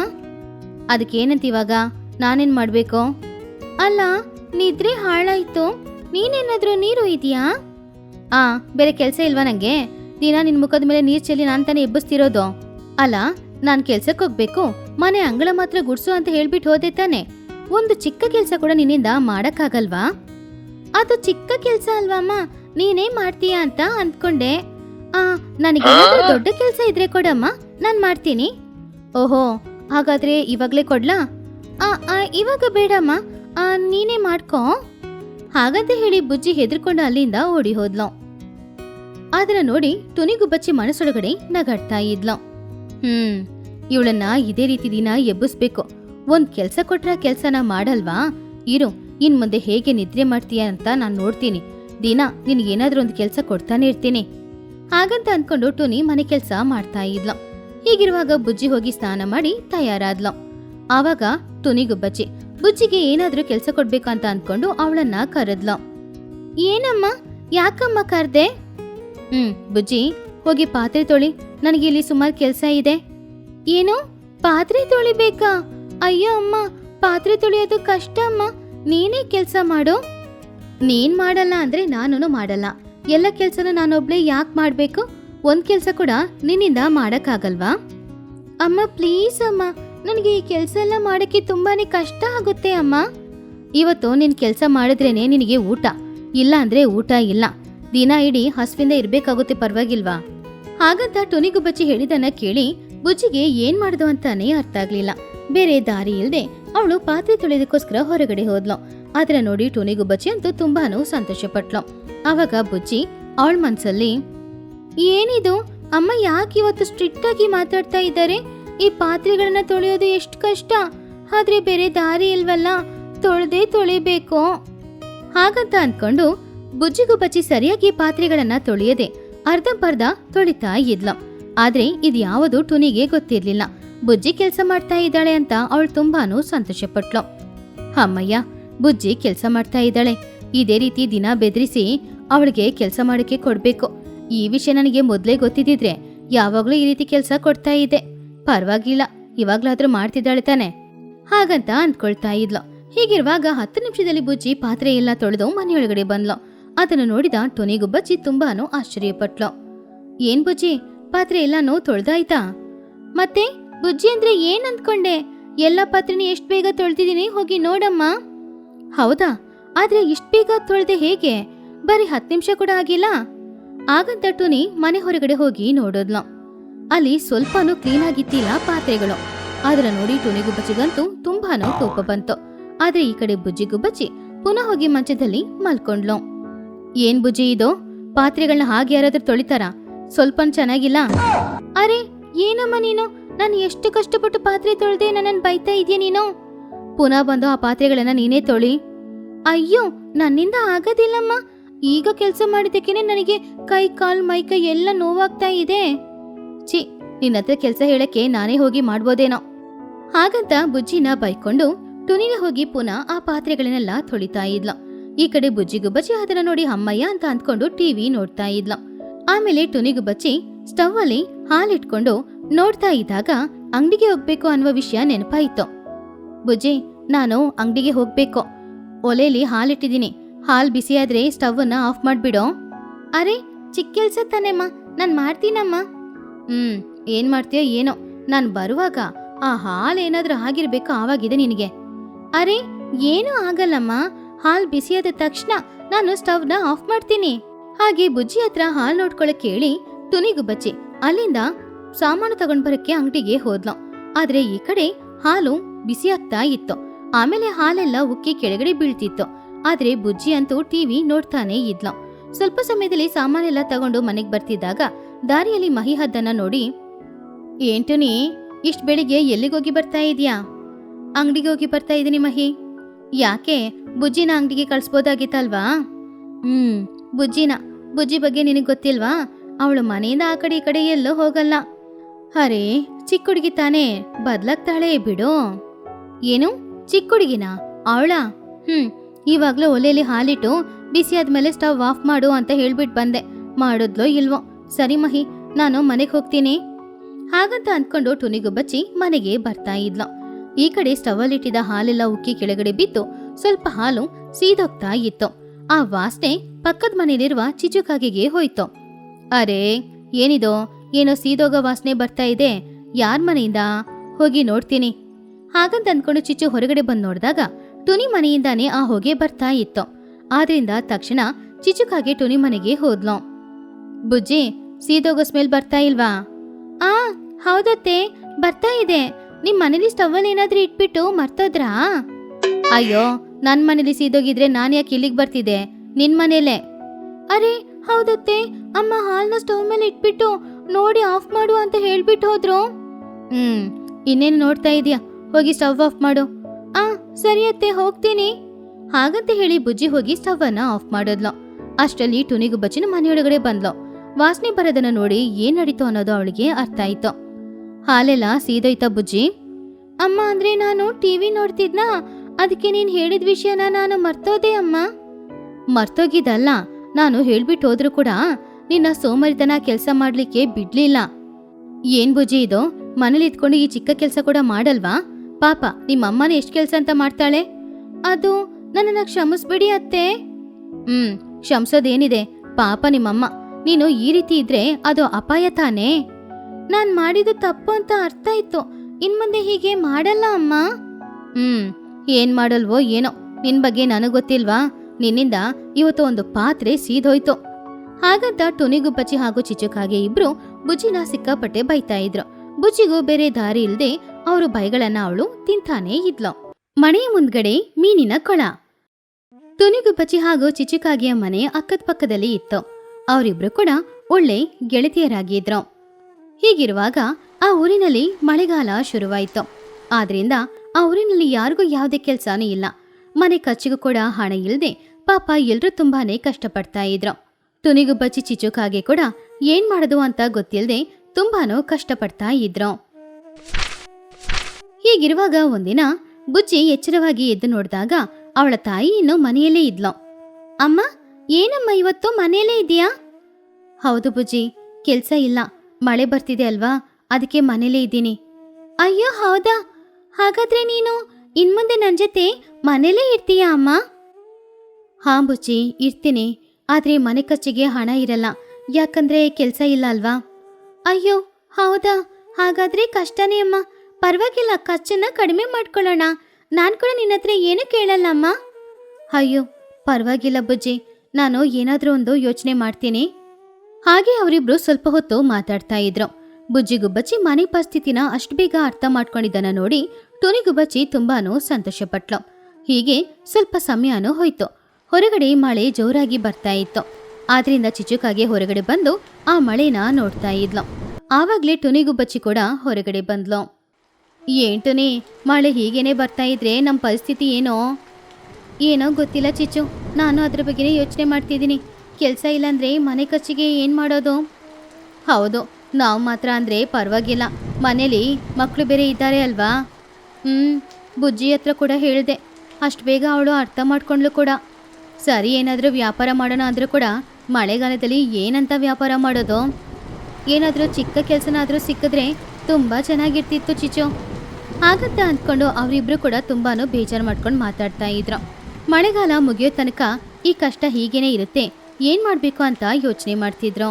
ಅದಕ್ಕೇನಂತ ಇವಾಗ ನಾನೇನ್ ಮಾಡ್ಬೇಕು? ಅಲ್ಲ, ನಿದ್ರೆ ಹಾಳಾಯ್ತು. ನೀನೇನಾದ್ರೂ ನೀರು ಇದೆಯಾ? ಆ, ಬೇರೆ ಕೆಲಸ ಇಲ್ವಾ ನಂಗೆ? ದಿನ ನಿನ್ ಮುಖದ ಮೇಲೆ ನೀರ್ ಚೆಲ್ಲಿ ನಾನ್ ತಾನೇ ಎಬ್ಬಿಸ್ತಿರೋದು. ಅಲ್ಲ, ನಾನ್ ಕೆಲ್ಸಕ್ಕೆ ಹೋಗ್ಬೇಕು. ಮನೆ ಅಂಗಳ ಮಾತ್ರ ಗುಡ್ಸು ಅಂತ ಹೇಳ್ಬಿಟ್ಟು ಹೋದೆ ತಾನೆ. ಒಂದು ಚಿಕ್ಕ ಕೆಲ್ಸ ಕೂಡ ನಿನ್ನಿಂದ ಮಾಡಕ್ಕಾಗಲ್ವಾ? ಅದು ಚಿಕ್ಕ ಕೆಲ್ಸ ಅಮ್ಮ? ನೀನೇ ಮಾಡ್ತೀಯಾ ಅಂತ ಅಂದ್ಕೊಂಡೆ. ನನಗೆ ದೊಡ್ಡ ಕೆಲಸ ಇದ್ರೆ ಕೊಡಮ್ಮ. ನಾನು ಮಾಡ್ತೀನಿ. ಓಹೋ ಹಾಗಾದ್ರೆ ಇವಾಗ್ಲೇ ಕೊಡ್ಲಾ? ಆ ಆ, ಇವಾಗ ಬೇಡಮ್ಮ. ನೀನೇ ಮಾಡ್ಕೋ. ಹಾಗಂತ ಹೇಳಿ ಬುಜ್ಜಿ ಹೆದರ್ಕೊಂಡು ಅಲ್ಲಿಂದ ಓಡಿ ಹೋದ್ಲು. ಅದನ್ನ ನೋಡಿ ಬಚ್ಚಿ ಮನಸ್ಸೊಳಗಡೆ ನಗಾಡ್ತಾ ಇದ್ಲು. ಹ್ಮ್ ಇವಳನ್ನ ಇದೇ ರೀತಿ ದಿನ ಎಬ್ಬಿಸ್ಬೇಕು. ಒಂದ್ ಕೆಲ್ಸ ಕೊಟ್ರ ಕೆಲ್ಸನ ಮಾಡಲ್ವಾ? ಇರು ಇನ್ ಮುಂದೆ ಹೇಗೆ ನಿದ್ರೆ ಮಾಡ್ತೀಯ ಅಂತ ನಾನು ನೋಡ್ತೀನಿ. ದಿನ ನಿನ್ಗೇನಾದ್ರೂ ಒಂದು ಕೆಲಸ ಕೊಡ್ತಾನೆ ಇರ್ತೀನಿ. ಹಾಗಂತ ಅಂದ್ಕೊಂಡು ಟುನಿ ಮನೆ ಕೆಲಸ ಮಾಡ್ತಾ ಇದ್ಲು. ಹೀಗಿರುವಾಗ ಬುಜ್ಜಿ ಹೋಗಿ ಸ್ನಾನ ಮಾಡಿ ತಯಾರಾದ್ಲು. ಆವಾಗ ತುನಿಗುಬ್ಬಚ್ಚಿ ಬುಜ್ಜಿಗೆ ಏನಾದ್ರೂ ಕೆಲಸ ಅಂತ ಅನ್ಕೊಂಡು ಅವಳನ್ನ ಕರೆದ್ಲು. ಏನಮ್ಮ, ಯಾಕಮ್ಮ ಕರ್ದೆ? ಹ್ಮ್, ಬುಜ್ಜಿ, ಹೋಗಿ ಪಾತ್ರೆ ತೊಳಿ. ನನಗೆ ಇಲ್ಲಿ ಸುಮಾರು ಕೆಲಸ ಇದೆ. ಏನು? ಪಾತ್ರೆ ತೊಳಿಬೇಕಾ? ಅಯ್ಯೋ ಅಮ್ಮ, ಪಾತ್ರೆ ತೊಳಿಯೋದು ಕಷ್ಟ ಅಮ್ಮ ನೀನೇ ಕೆಲಸ ಮಾಡು. ನೀನ್ ಮಾಡಲ್ಲ ಅಂದ್ರೆ ನಾನು ಮಾಡಲ್ಲ. ಎಲ್ಲ ಕೆಲ್ಸನ ನಾನೊಬ್ಳೆ ಯಾಕೆ ಮಾಡಬೇಕು? ಒಂದ್ ಕೆಲಸ ಕೂಡ ನಿನ್ನಿಂದ ಮಾಡಕ್ಕಾಗಲ್ವಾ? ಅಮ್ಮ ಪ್ಲೀಸ್ ಅಮ್ಮ. ನನಗೆ ಈ ಕೆಲಸ ಎಲ್ಲ ಮಾಡಕ್ಕೆ ತುಂಬಾನೇ ಕಷ್ಟ ಆಗುತ್ತೆ ಅಮ್ಮ. ಇವತ್ತು ನಿನ್ ಕೆಲಸ ಮಾಡಿದ್ರೇನೆ ನಿನಗೆ ಊಟ. ಇಲ್ಲ ಅಂದ್ರೆ ಊಟ ಇಲ್ಲ. ದಿನ ಇಡೀ ಹಸುವಿಂದ ಇರ್ಬೇಕಾಗುತ್ತೆ ಪರವಾಗಿಲ್ವಾ? ಹಾಗಂತ ಟೊನಿಗುಬ್ಬಚ್ಚಿ ಹೇಳಿದನ್ನ ಕೇಳಿ ಬುಜ್ಜಿಗೆ ಏನ್ ಮಾಡ್ದು ಅಂತಾನೆ ಅರ್ಥ ಆಗ್ಲಿಲ್ಲ. ಬೇರೆ ದಾರಿ ಇಲ್ಲದೆ ಅವಳು ಪಾತ್ರೆ ತೊಳೆಯೋದಕ್ಕೋಸ್ಕರ ಹೊರಗಡೆ ಹೋದ್ಲು. ಅದನ್ನ ನೋಡಿ ಟೊನಿಗುಬ್ಬಚ್ಚಿ ಅಂತೂ ತುಂಬಾನು ಸಂತೋಷ ಅವಾಗ ಬುಜ್ಜಿ ಅವಳ ಮನ್ಸಲ್ಲಿ, ಏನಿದು? ಅಮ್ಮ ಯಾಕೆ ಇವತ್ತು ಸ್ಟ್ರಿಕ್ಟ್ ಆಗಿ ಮಾತಾಡ್ತಾ ಇದ್ದಾರೆ? ಈ ಪಾತ್ರೆಗಳನ್ನ ತೊಳೆಯೋದು ಎಷ್ಟು ಕಷ್ಟ. ಆದ್ರೆ ಬೇರೆ ದಾರಿ ಇಲ್ವಲ್ಲ, ತೊಳೆದೇ ತೊಳಿಬೇಕು. ಹಾಗಂತ ಅನ್ಕೊಂಡು ಬುಜ್ಜಿಗೂ ಬಚ್ಚಿ ಸರಿಯಾಗಿ ಪಾತ್ರೆಗಳನ್ನ ತೊಳೆಯದೆ ಅರ್ಧಂಬರ್ಧ ತೊಳಿತಾ ಇದ್ಲು. ಆದ್ರೆ ಇದ್ಯಾವುದು ಟುನಿಗೆ ಗೊತ್ತಿರ್ಲಿಲ್ಲ. ಬುಜ್ಜಿ ಕೆಲಸ ಮಾಡ್ತಾ ಇದ್ದಾಳೆ ಅಂತ ಅವಳು ತುಂಬಾನು ಸಂತೋಷಪಟ್ಲು. ಅಮ್ಮಯ್ಯ, ಬುಜ್ಜಿ ಕೆಲಸ ಮಾಡ್ತಾ ಇದ್ದಾಳೆ. ಇದೇ ರೀತಿ ದಿನ ಬೆದರಿಸಿ ಅವಳಿಗೆ ಕೆಲಸ ಮಾಡಕ್ಕೆ ಕೊಡ್ಬೇಕು. ಈ ವಿಷಯ ನನಗೆ ಮೊದಲೇ ಗೊತ್ತಿದ್ದಿದ್ರೆ ಯಾವಾಗಲೂ ಈ ರೀತಿ ಕೆಲಸ ಕೊಡ್ತಾ ಇದ್ದೆ. ಪರವಾಗಿಲ್ಲ, ಇವಾಗ್ಲಾದ್ರೂ ಮಾಡ್ತಿದ್ದಾಳೆ ತಾನೆ. ಹಾಗಂತ ಅಂದ್ಕೊಳ್ತಾ ಇದ್ಲು. ಹೀಗಿರುವಾಗ ಹತ್ತು ನಿಮಿಷದಲ್ಲಿ ಬುಜ್ಜಿ ಪಾತ್ರೆ ಎಲ್ಲ ತೊಳೆದು ಮನೆಯೊಳಗಡೆ ಬಂದ್ಲು. ಅದನ್ನು ನೋಡಿದ ಟೊನಿಗೂ ಬಜ್ಜಿ ತುಂಬಾನು ಆಶ್ಚರ್ಯಪಟ್ಲು. ಏನ್ ಬುಜ್ಜಿ, ಪಾತ್ರೆ ಎಲ್ಲಾನು ತೊಳೆದಾಯ್ತಾ? ಮತ್ತೆ, ಬುಜ್ಜಿ ಅಂದ್ರೆ ಏನ್ ಅಂದ್ಕೊಂಡೆ? ಎಲ್ಲ ಪಾತ್ರೆನ ಎಷ್ಟು ಬೇಗ ತೊಳೆದಿದ್ದೀನಿ ಹೋಗಿ ನೋಡಮ್ಮ. ಹೌದಾ? ಆದ್ರೆ ಇಷ್ಟ್ ಬೇಗ ತೊಳೆದೆ ಹೇಗೆ? ಬರೀ ಹತ್ತು ನಿಮಿಷ ಕೂಡ ಆಗಿಲ್ಲ? ಆಗಂತ ಟುನಿ ಮನೆ ಹೊರಗಡೆ ಹೋಗಿ ನೋಡೋದ್ಲು. ಅಲ್ಲಿ ಸ್ವಲ್ಪನೂ ಕ್ಲೀನ್ ಆಗಿತ್ತಿಲ್ಲ ಪಾತ್ರೆಗಳು. ಆದ್ರೆ ನೋಡಿ ಟುನಿಗುಬ್ಬಚ್ಚಿಗಂತೂ ತುಂಬಾನೂ ಕೋಪ ಬಂತು. ಆದ್ರೆ ಈ ಕಡೆ ಬುಜ್ಜಿಗುಬ್ಬಚ್ಚಿ ಪುನಃ ಹೋಗಿ ಮಂಚದಲ್ಲಿ ಮಲ್ಕೊಂಡ್ಲು. ಏನ್ ಬುಜ್ಜಿ ಇದು? ಪಾತ್ರೆಗಳನ್ನ ಹಾಗೆ ಯಾರಾದ್ರೂ ತೊಳಿತಾರ? ಸ್ವಲ್ಪ ಚೆನ್ನಾಗಿಲ್ಲ? ಅರೆ, ಏನಮ್ಮ ನೀನು? ನಾನು ಎಷ್ಟು ಕಷ್ಟಪಟ್ಟು ಪಾತ್ರೆ ತೊಳೆದೆ ನನ್ನನ್ನು ಬೈತಾ ಇದೆಯಾ ನೀನು? ಪುನಃ ಬಂದು ಆ ಪಾತ್ರೆಗಳನ್ನ ನೀನೇ ತೊಳಿ. ಅಯ್ಯೋ, ನನ್ನಿಂದ ಆಗೋದಿಲ್ಲಮ್ಮ. ಈಗ ಕೆಲಸ ಮಾಡಿದ್ದಕ್ಕೇನೆ ನನಗೆ ಕೈ, ಕಾಲ್ ಮೈಕೈ ಎಲ್ಲ ನೋವಾಗ್ತಾ ಇದೆ. ಛೀ, ನಿನ್ನ ಹತ್ರ ಕೆಲಸ ಹೇಳಕ್ಕೆ ನಾನೇ ಹೋಗಿ ಮಾಡ್ಬೋದೇನೋ. ಹಾಗಂತ ಬುಜ್ಜಿನ ಬೈಕೊಂಡು ಟುನಿನ ಹೋಗಿ ಪುನಃ ಆ ಪಾತ್ರೆಗಳನ್ನೆಲ್ಲ ತೊಳಿತಾ ಇದ್ಲ. ಈ ಕಡೆ ಬುಜ್ಜಿಗೂ ಬಚ್ಚಿ ಅದನ್ನ ನೋಡಿ ಅಮ್ಮಯ್ಯ ಅಂತ ಅಂದ್ಕೊಂಡು ಟಿವಿ ನೋಡ್ತಾ ಇದ್ಲ. ಆಮೇಲೆ ಟುನಿಗೂ ಬಚ್ಚಿ ಸ್ಟವ್ ಅಲ್ಲಿ ಹಾಲಿಟ್ಕೊಂಡು ನೋಡ್ತಾ ಇದ್ದಾಗ ಅಂಗಡಿಗೆ ಹೋಗ್ಬೇಕು ಅನ್ನುವ ವಿಷಯ ನೆನಪಾಯಿತು. ಬುಜ್ಜಿ, ನಾನು ಅಂಗಡಿಗೆ ಹೋಗ್ಬೇಕು. ಒಲೆಯಲ್ಲಿ ಹಾಲಿಟ್ಟಿದ್ದೀನಿ. ಹಾಲ್ ಬಿಸಿಯಾದ್ರೆ ಸ್ಟವ್ ಅನ್ನ ಆಫ್ ಮಾಡ್ಬಿಡೋ. ಅರೆ, ಚಿಕ್ಕ ಕೆಲಸ ತಾನೆಮ್ಮ. ನಾನು ಮಾಡ್ತೀನಮ್ಮ. ಹ್ಮ್, ಏನು ಮಾಡ್ತೀಯೋ ಏನೋ. ನಾನು ಬರುವಾಗ ಆ ಹಾಲ್ ಏನಾದ್ರೂ ಆಗಿರ್ಬೇಕು ಆವಾಗಿದೆ ನಿನಗೆ. ಅರೆ, ಏನೂ ಆಗಲ್ಲಮ್ಮ. ಹಾಲ್ ಬಿಸಿಯಾದ ತಕ್ಷಣ ನಾನು ಸ್ಟವ್ನ ಆಫ್ ಮಾಡ್ತೀನಿ. ಹಾಗೆ ಬುಜ್ಜಿ ಹತ್ರ ಹಾಲ್ ನೋಡ್ಕೊಳಕ್ಕೆ ಹೇಳಿ ತುನಿಗು ಬಚ್ಚಿ ಅಲ್ಲಿಂದ ಸಾಮಾನು ತಗೊಂಡ್ ಬರಕ್ಕೆ ಅಂಗಡಿಗೆ ಹೋದ್ಲು. ಆದ್ರೆ ಈ ಕಡೆ ಹಾಲು ಬಿಸಿಯಾಗ್ತಾ ಇತ್ತು. ಆಮೇಲೆ ಹಾಲೆಲ್ಲ ಉಕ್ಕಿ ಕೆಳಗಡೆ ಬೀಳ್ತಿತ್ತು. ಆದ್ರೆ ಬುಜ್ಜಿ ಅಂತೂ ಟಿವಿ ನೋಡ್ತಾನೆ ಇದ್ಲ. ಸ್ವಲ್ಪ ಸಮಯದಲ್ಲಿ ಸಾಮಾನೆಲ್ಲ ತಗೊಂಡು ಮನೆಗೆ ಬರ್ತಿದ್ದಾಗ ದಾರಿಯಲ್ಲಿ ಮಹಿ ಹದ್ದನ್ನ ನೋಡಿ ಏಂಟುನಿ ಇಷ್ಟ್ ಬೆಳಿಗ್ಗೆ ಎಲ್ಲಿಗೋಗಿ ಬರ್ತಾ ಇದೀಯಾ? ಅಂಗಡಿಗೆ ಹೋಗಿ ಬರ್ತಾ ಇದ್ದೀನಿ ಮಹಿ. ಯಾಕೆ? ಬುಜ್ಜಿನ ಅಂಗಡಿಗೆ ಕಳಿಸ್ಬೋದಾಗಿತ್ತಲ್ವಾ? ಹ್ಮ್, ಬುಜ್ಜಿನ. ಬುಜ್ಜಿ ಬಗ್ಗೆ ನಿನಗೆ ಗೊತ್ತಿಲ್ವಾ? ಅವಳು ಮನೆಯಿಂದ ಆ ಕಡೆ ಈ ಕಡೆ ಎಲ್ಲೋ ಹೋಗಲ್ಲ. ಅರೇ, ಚಿಕ್ಕ ಹುಡುಗಿ ತಾನೇ. ಬದ್ಲಾಗ್ತಾಳೆ, ಬಿಡು. ಏನು? ಚಿಕ್ಕ ಹುಡುಗಿನ? ಅವಳ? ಹ್ಮ್, ಇವಾಗ್ಲೂ ಒಲೆಯಲ್ಲಿ ಹಾಲಿಟ್ಟು ಬಿಸಿ ಆದ್ಮೇಲೆ ಸ್ಟವ್ ಆಫ್ ಮಾಡು ಅಂತ ಹೇಳ್ಬಿಟ್ ಬಂದೆ. ಮಾಡಿದ್ಲೋ ಇಲ್ವೋ? ಸರಿ ಮಹಿ, ನಾನು ಮನೆಗೆ ಹೋಗ್ತೀನಿ. ಹಾಗಂತ ಅಂದ್ಕೊಂಡು ಟುನಿಗು ಬಚ್ಚಿ ಮನೆಗೆ ಬರ್ತಾ ಇದ್ಲು. ಈ ಕಡೆ ಸ್ಟವಲ್ಲಿಟ್ಟಿದ್ದ ಹಾಲೆಲ್ಲ ಉಕ್ಕಿ ಕೆಳಗಡೆ ಬಿದ್ದು ಸ್ವಲ್ಪ ಹಾಲು ಸೀದೋಗ್ತಾ ಇತ್ತು. ಆ ವಾಸನೆ ಪಕ್ಕದ ಮನೇಲಿರುವ ಚಿಚುಕಾಗಿಗೆ ಹೋಯ್ತು. ಅರೆ, ಏನಿದೋ? ಏನೋ ಸೀದೋಗ ವಾಸನೆ ಬರ್ತಾ ಇದೆ. ಯಾರ್ ಮನೆಯಿಂದ? ಹೋಗಿ ನೋಡ್ತೀನಿ. ಹಾಗಂತ ಅಂದ್ಕೊಂಡು ಚಿಚ್ಚು ಹೊರಗಡೆ ಬಂದು ನೋಡಿದಾಗ ಟುನಿ ಮನೆಯಿಂದಾನೇ ಆ ಹೊಗೆ ಬರ್ತಾ ಇತ್ತು. ಆದ್ರಿಂದ ತಕ್ಷಣ ಚಿಚುಕಾಗೆ ಟುನಿ ಮನೆಗೆ ಹೋದ್ಲು. ಬುಜ್ಜಿ, ಸೀದೋಗೋ ಸ್ಮೆಲ್ ಬರ್ತಾ ಇಲ್ವಾ? ಆ, ಹೌದತ್ತೆ, ಬರ್ತಾ ಇದೆ. ನಿಮ್ ಮನೇಲಿ ಸ್ಟವಲ್ ಏನಾದ್ರೂ ಇಟ್ಬಿಟ್ಟು ಮರ್ತೋದ್ರಾ? ಅಯ್ಯೋ, ನನ್ ಮನೇಲಿ ಸೀದೋಗಿದ್ರೆ ನಾನ್ ಯಾಕೆ ಇಲ್ಲಿಗೆ ಬರ್ತಿದ್ದೆ? ನಿನ್ ಮನೇಲೆ? ಅರೆ, ಹೌದತ್ತೆ, ಅಮ್ಮ ಹಾಲ್ನ ಸ್ಟವ್ ಮೇಲೆ ಇಟ್ಬಿಟ್ಟು ನೋಡಿ ಆಫ್ ಮಾಡು ಅಂತ ಹೇಳ್ಬಿಟ್ಟು ಹೋದ್ರು. ಹ್ಮ್, ಇನ್ನೇನು ನೋಡ್ತಾ ಇದೀಯಾ? ಹೋಗಿ ಸ್ಟವ್ ಆಫ್ ಮಾಡು. ಆ, ಸರಿ ಅತ್ತೆ, ಹೋಗ್ತೀನಿ. ಹಾಗಂತ ಹೇಳಿ ಬುಜ್ಜಿ ಹೋಗಿ ಸ್ಟವ್ ಅನ್ನ ಆಫ್ ಮಾಡಿದ್ಲು. ಅಷ್ಟರಲ್ಲಿ ಟುನಿಗು ಬಚ್ಚಿನ ಮನೆಯೊಳಗಡೆ ಬಂದ್ಲು. ವಾಸನೆ ಬರೋದನ್ನ ನೋಡಿ ಏನ್ ನಡೀತು ಅನ್ನೋದು ಅವಳಿಗೆ ಅರ್ಥ ಆಯ್ತು. ಹಾಲೆಲ್ಲ ಸೀದೋಯ್ತಾ ಬುಜ್ಜಿ? ಅಮ್ಮ ಅಂದ್ರೆ ನಾನು ಟಿವಿ ನೋಡ್ತಿದ್ನಾ? ಅದಕ್ಕೆ ನೀನ್ ಹೇಳಿದ ವಿಷಯನ ನಾನು ಮರ್ತೋದೆ ಅಮ್ಮ. ಮರ್ತೋಗಿದ್ದಲ್ಲ, ನಾನು ಹೇಳ್ಬಿಟ್ಟು ಹೋದ್ರು ಕೂಡ ನಿನ್ನ ಸೋಮರಿತನ ಕೆಲಸ ಮಾಡ್ಲಿಕ್ಕೆ ಬಿಡ್ಲಿಲ್ಲ. ಏನ್ ಬುಜ್ಜಿ ಇದು? ಮನೇಲಿ ಇದ್ಕೊಂಡು ಈ ಚಿಕ್ಕ ಕೆಲಸ ಕೂಡ ಮಾಡಲ್ವಾ? ಪಾಪ, ನಿಮ್ಮಮ್ಮನ ಎಷ್ಟು ಕೆಲಸ ಅಂತ ಮಾಡ್ತಾಳೆ? ಅದು ನನ್ನನ್ನ ಕ್ಷಮಿಸ್ಬಿಡಿ ಅತ್ತೆ. ಹ್ಮ್, ಕ್ಷಮಿಸೋದೇನಿದೆ. ಪಾಪ ನಿಮ್ಮಮ್ಮ, ನೀನು ಈ ರೀತಿ ಇದ್ರೆ ಅದು ಅಪಾಯ ತಾನೇ? ನಾನು ಮಾಡಿದ್ದು ತಪ್ಪು ಅಂತ ಅರ್ಥ ಇತ್ತು ಇನ್ಮುಂದೆ ಹೀಗೆ ಮಾಡಲ್ಲ ಅಮ್ಮ. ಹ್ಮ್, ಏನ್ ಮಾಡಲ್ವೋ ಏನೋ. ನಿನ್ ಬಗ್ಗೆ ನನಗ್ ಗೊತ್ತಿಲ್ವಾ? ನಿನ್ನಿಂದ ಇವತ್ತು ಒಂದು ಪಾತ್ರೆ ಸೀದೋಯ್ತು. ಹಾಗಂತ ಟುನಿಗುಬ್ಬಚ್ಚಿ ಹಾಗೂ ಚಿಚುಕಾಗೆ ಇಬ್ರು ಬುಜಿನ ಸಿಕ್ಕಾಪಟ್ಟೆ ಬೈತಾ ಇದ್ರು. ಬುಜ್ಜಿಗೂ ಬೇರೆ ದಾರಿ ಇಲ್ಲದೆ ಅವರು ಬೈಗಳನ್ನ ಅವಳು ತಿಂತಾನೇ ಇದ್ಲು. ಮನೆಯ ಮುಂದ್ಗಡೆ ಮೀನಿನ ಕೊಳ. ತುನಿಗುಬ್ಬಚ್ಚಿ ಹಾಗೂ ಚಿಚುಕಾಗಿಯ ಮನೆ ಅಕ್ಕದ ಪಕ್ಕದಲ್ಲಿ ಇತ್ತು. ಅವರಿಬ್ರು ಕೂಡ ಒಳ್ಳೆ ಗೆಳತಿಯರಾಗಿದ್ರು. ಹೀಗಿರುವಾಗ ಆ ಊರಿನಲ್ಲಿ ಮಳೆಗಾಲ ಶುರುವಾಯಿತು. ಆದ್ರಿಂದ ಆ ಊರಿನಲ್ಲಿ ಯಾರಿಗೂ ಯಾವುದೇ ಕೆಲಸನೂ ಇಲ್ಲ. ಮನೆ ಖರ್ಚಿಗೂ ಕೂಡ ಹಣ ಇಲ್ಲದೆ ಪಾಪ ಎಲ್ಲರೂ ತುಂಬಾನೇ ಕಷ್ಟಪಡ್ತಾ ಇದ್ರು. ತುನಿಗುಬ್ಬಚ್ಚಿ ಚಿಚುಕಾಗೆ ಕೂಡ ಏನ್ ಮಾಡೋದು ಅಂತ ಗೊತ್ತಿಲ್ಲದೆ ತುಂಬಾನು ಕಷ್ಟಪಡ್ತಾ ಇದ್ರು. ಹೀಗಿರುವಾಗ ಒಂದಿನ ಬುಜ್ಜಿ ಎಚ್ಚರವಾಗಿ ಎದ್ದು ನೋಡಿದಾಗ ಅವಳ ತಾಯಿ ಇನ್ನು ಮನೆಯಲ್ಲೇ ಇದ್ಲು. ಅಮ್ಮ, ಏನಮ್ಮ ಇವತ್ತು ಮನೆಯಲ್ಲೇ ಇದೆಯಾ ಹೌದು ಬುಜ್ಜಿ, ಕೆಲ್ಸ ಇಲ್ಲ. ಮಳೆ ಬರ್ತಿದೆ ಅಲ್ವಾ? ಅದಕ್ಕೆ ಮನೇಲೇ ಇದ್ದೀನಿ. ಅಯ್ಯೋ, ಹೌದಾ? ಹಾಗಾದ್ರೆ ನೀನು ಇನ್ಮುಂದೆ ನನ್ನ ಜೊತೆ ಮನೇಲೇ ಇರ್ತೀಯಾ ಅಮ್ಮ? ಹಾ ಬುಜ್ಜಿ, ಇರ್ತೀನಿ. ಆದ್ರೆ ಮನೆ ಖರ್ಚಿಗೆ ಹಣ ಇರಲ್ಲ. ಯಾಕಂದ್ರೆ ಕೆಲ್ಸ ಇಲ್ಲ ಅಲ್ವಾ? ಅಯ್ಯೋ, ಹೌದಾ? ಹಾಗಾದ್ರೆ ಕಷ್ಟನೇ ಅಮ್ಮ. ಪರವಾಗಿಲ್ಲ, ಖರ್ಚನ್ನ ಕಡಿಮೆ ಮಾಡ್ಕೊಳ್ಳೋಣ. ನಾನು ಕೂಡ ನಿನ್ನ ಹತ್ರ ಏನು ಕೇಳಲ್ಲ ಅಮ್ಮ ಅಯ್ಯೋ, ಪರವಾಗಿಲ್ಲ ಬುಜ್ಜಿ. ನಾನು ಏನಾದರೂ ಒಂದು ಯೋಚನೆ ಮಾಡ್ತೀನಿ. ಹಾಗೆ ಅವರಿಬ್ರು ಸ್ವಲ್ಪ ಹೊತ್ತು ಮಾತಾಡ್ತಾ ಇದ್ರು. ಬುಜ್ಜಿಗುಬ್ಬಚ್ಚಿ ಮನೆ ಪರಿಸ್ಥಿತಿನ ಅಷ್ಟು ಬೇಗ ಅರ್ಥ ಮಾಡ್ಕೊಂಡಿದ್ದನ್ನ ನೋಡಿ ಟೋನಿಗುಬ್ಬಚ್ಚಿ ತುಂಬಾನು ಸಂತೋಷಪಟ್ಲು. ಹೀಗೆ ಸ್ವಲ್ಪ ಸಮಯನೂ ಹೋಯ್ತು. ಹೊರಗಡೆ ಮಳೆ ಜೋರಾಗಿ ಬರ್ತಾ ಇತ್ತು. ಆದ್ರಿಂದ ಚಿಚುಕಾಗೆ ಹೊರಗಡೆ ಬಂದು ಆ ಮಳೆನ ನೋಡ್ತಾ ಇದ್ಲು. ಆವಾಗ್ಲೇ ಬಚ್ಚಿ ಕೂಡ ಹೊರಗಡೆ ಬಂದ್ಲು. ಏನ್ ಟುನಿ, ಮಳೆ ಹೀಗೇನೆ ಬರ್ತಾ ಇದ್ರೆ ನಮ್ಮ ಪರಿಸ್ಥಿತಿ ಏನೋ? ಏನೋ ಗೊತ್ತಿಲ್ಲ ಚಿಚ್ಚು. ನಾನು ಅದ್ರ ಬಗ್ಗೆನೇ ಯೋಚನೆ ಮಾಡ್ತಿದ್ದೀನಿ. ಕೆಲಸ ಇಲ್ಲಾಂದ್ರೆ ಮನೆ ಖರ್ಚಿಗೆ ಏನು ಮಾಡೋದು? ಹೌದು, ನಾವು ಮಾತ್ರ ಅಂದರೆ ಪರವಾಗಿಲ್ಲ. ಮನೇಲಿ ಮಕ್ಕಳು ಬೇರೆ ಇದ್ದಾರೆ ಅಲ್ವಾ? ಹ್ಞೂ ಬುಜ್ಜಿ ಹತ್ರ ಕೂಡ ಹೇಳಿದೆ. ಅಷ್ಟು ಬೇಗ ಅವಳು ಅರ್ಥ ಮಾಡ್ಕೊಂಡ್ಲು ಕೂಡ. ಸರಿ ಏನಾದರೂ ವ್ಯಾಪಾರ ಮಾಡೋಣ ಅಂದರೂ ಕೂಡ ಮಳೆಗಾಲದಲ್ಲಿ ಏನಂತ ವ್ಯಾಪಾರ ಮಾಡೋದು? ಏನಾದರೂ ಚಿಕ್ಕ ಕೆಲಸನಾದರೂ ಸಿಕ್ಕಿದ್ರೆ ತುಂಬ ಚೆನ್ನಾಗಿರ್ತಿತ್ತು ಚಿಚು ಆಗತ್ತ ಅಂದ್ಕೊಂಡು ಅವರಿಬ್ಬರು ಕೂಡ ತುಂಬಾ ಬೇಜಾರು ಮಾಡ್ಕೊಂಡು ಮಾತಾಡ್ತಾ ಇದ್ರು. ಮಳೆಗಾಲ ಮುಗಿಯೋ ತನಕ ಈ ಕಷ್ಟ ಹೀಗೇನೆ ಇರುತ್ತೆ, ಏನ್ ಮಾಡಬೇಕು ಅಂತ ಯೋಚನೆ ಮಾಡ್ತಿದ್ರು.